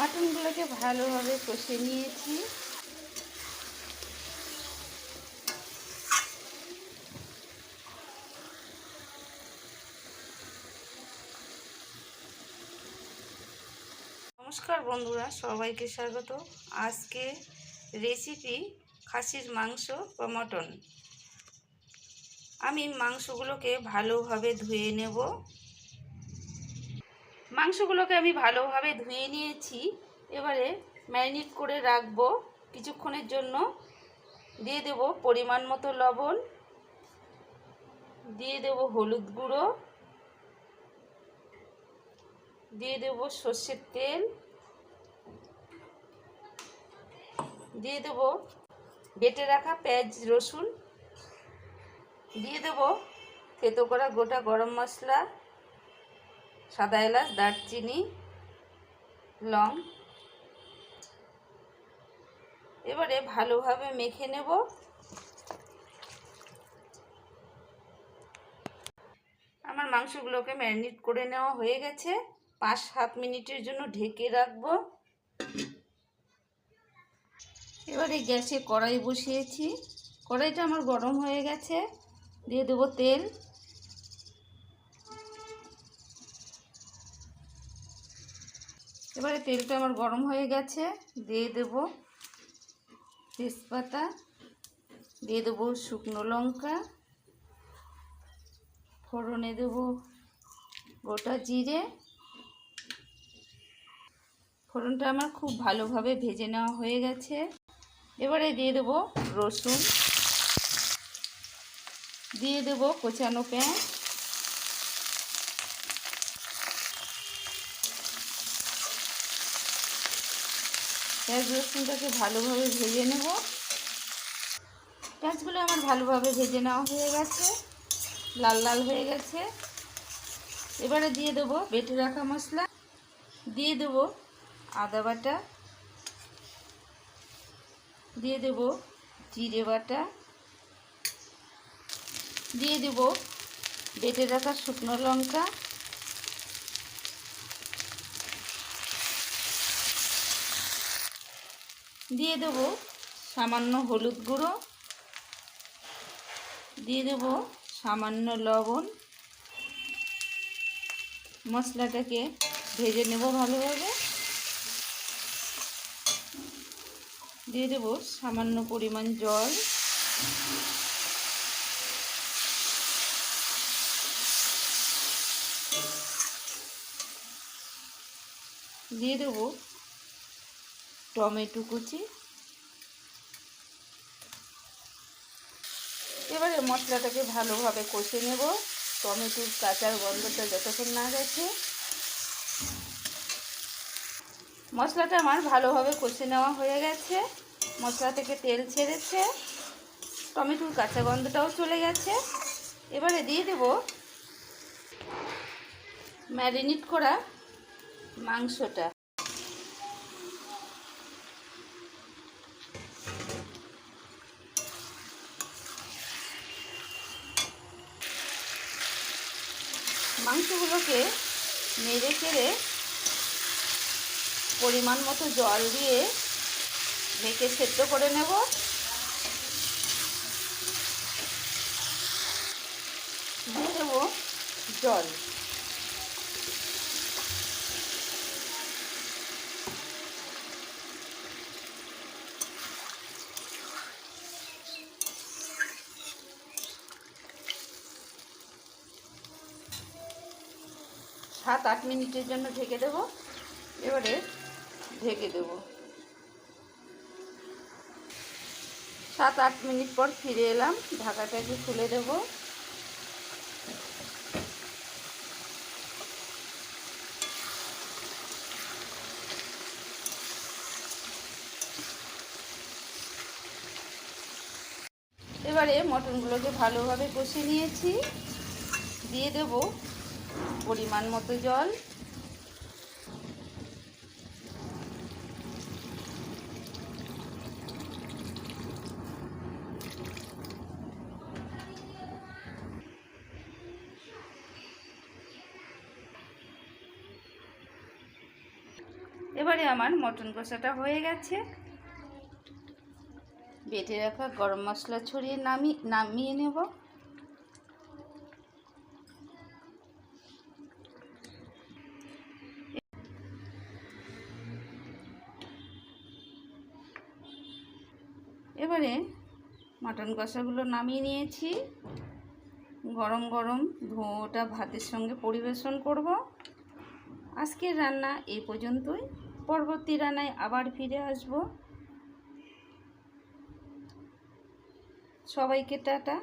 মাটনগুলোকে ভালোভাবে কষে নিয়েছি। নমস্কার বন্ধুরা, সবাইকে স্বাগত। আজকে রেসিপি খাসির মাংস বা মটন আমি মাংসগুলোকে ভালোভাবে ধুয়ে নেব। মাংসগুলোকে আমি ভালোভাবে ধুয়ে নিয়েছি। এবারে ম্যারিনেট করে রাখব। কিছুক্ষণের জন্য দিয়ে দেব পরিমাণ মতো লবণ, দিয়ে দেব হলুদ গুঁড়ো, দিয়ে দেব সর্ষের তেল, দিয়ে দেব বেটে রাখা পেঁয়াজ, রসুন, দিয়ে দেব থেতো করা গোটা গরম মশলা সাদা এলাচ, দারচিনি, লং। এবারে ভালোভাবে মেখে নেব। আমার মাংসগুলোকে ম্যারিনেট করে নেওয়া হয়ে গেছে। পাঁচ সাত মিনিটের জন্য ঢেকে রাখব। এবারে গ্যাসে কড়াই বসিয়েছি। কড়াইটা আমার গরম হয়ে গেছে। দিয়ে দেবো তেল। এবারে তেলটা আমার গরম হয়ে গেছে, দিয়ে দেব তেজপাতা, দিয়ে দেবো শুকনো লঙ্কা, ফোড়নে দেব গোটা জিরে। ফোড়নটা আমার খুব ভালোভাবে ভেজে নেওয়া হয়ে গেছে। এবারে দিয়ে দেবো রসুন, দিয়ে দেবো কোচানো পেঁয়াজ পেঁয়াজ রসুনটাকে ভালোভাবে ভেজে নেব। পেঁয়াজগুলো আমার ভালোভাবে ভেজে নেওয়া হয়ে গেছে, লাল লাল হয়ে গেছে। এবারে দিয়ে দেবো বেটে রাখা মশলা। দিয়ে দেবো আদা বাটা। দিয়ে দেব জিরে বাটা। দিয়ে দেব বেটে রাখা শুকনো লঙ্কা। দিয়ে দেব সামান্য হলুদ গুঁড়ো। দিয়ে দেব সামান্য লবণ। মশলাটাকে ভেজে নেব ভালোভাবে। দিয়ে দেব সামান্য পরিমাণ জল। দিয়ে দেব টমেটো কুচি। এবারে মশলাটাকে ভালোভাবে কষে নেব। টমেটোর কাঁচার গন্ধটা যতক্ষণ না গেছে। মশলাটা আমার ভালোভাবে কষে নেওয়া হয়ে গেছে। মশলা থেকে তেল ছেড়েছে। টমেটোর কাঁচা গন্ধটাও চলে গেছে। এবারে দিয়ে দেব ম্যারিনেট করা মাংসটা। মাংসগুলোকে নেড়ে কেড়ে পরিমাণ মতো জল দিয়ে ঢেকে সেদ্ধ করে নেব। দিয়ে দেবো জল। সাত আট মিনিটের জন্য ঢেকে দেব। এবারে ঢেকে দেব। সাত আট মিনিট পর ফিরে এলাম। ঢাকাটাকে খুলে দেব। এবারে মটনগুলোকে ভালোভাবে কষে নিয়েছি। দিয়ে দেব পরিমাণ মতো জল। এবারে আমার মটন কষাটা হয়ে গেছে। বেটে রাখা গরম মশলা ছড়িয়ে নামি নামিয়ে নেব। এবারে মাটন কষাগুলো নামিয়ে নিয়েছি। গরম গরম ধোঁটা ভাতের সঙ্গে পরিবেশন করব। আজকের রান্না এই পর্যন্তই। পরবর্তী রান্নায় আবার ফিরে আসব। সবাইকে টাটা।